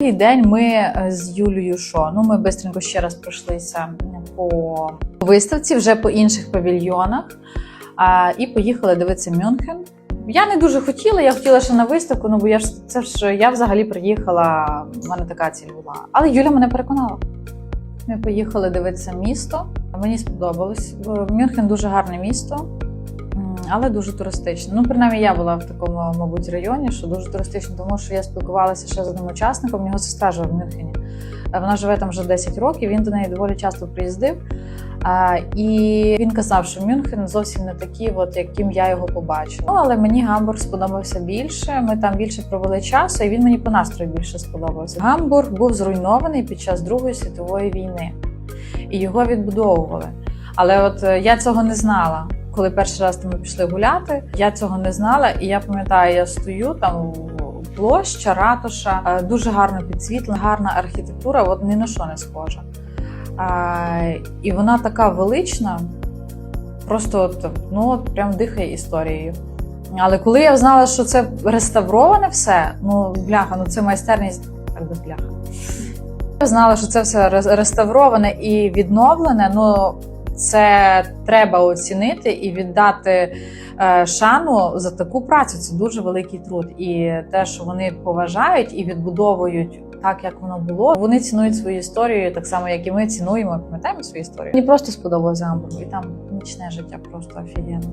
Другий день ми е, з Юлією що? Ну, ми бистренько ще раз пройшлися по виставці, вже по інших павільйонах. І поїхали дивитися Мюнхен. Я не дуже хотіла, я хотіла ще на виставку, ну бо я ж це ж я взагалі приїхала. в мене така ціль була. Але Юля мене переконала. Ми поїхали дивитися місто. Мені сподобалось. Мюнхен дуже гарне місто, але дуже туристичне. Ну, принаймні, я була в такому, мабуть, районі, що дуже туристично, тому що я спілкувалася ще з одним учасником. Його сестра живе в Мюнхені. Е, Вона живе там вже 10 років. Він до неї доволі часто приїздив. А, і він казав, що Мюнхен зовсім не такий, от яким я його побачила. Ну але мені Гамбург сподобався більше. Ми там більше провели часу, і він мені по настрою більше сподобався. Гамбург був зруйнований під час Другої світової війни, і його відбудовували. Але от е, я цього не знала. Коли перший раз ми пішли гуляти, я цього не знала, і я пам'ятаю, я стою там площа, ратуша, е, дуже гарно підсвітлена, гарна архітектура, от ні на що не схожа. А, і вона така велична, просто от, ну, от прям дихає історією. Але коли я знала, що це реставроване все, ну бляха, ну це майстерність, так без бляха. Я знала, що це все ре- реставроване і відновлене. Ну це треба оцінити і віддати е, шану за таку працю. Це дуже великий труд. І те, що вони поважають і відбудовують так, як воно було. Вони цінують свою історію, так само, як і ми цінуємо, пам'ятаємо свою історію. Мені просто сподобалося Гамбург, і там нічне життя просто офігенно.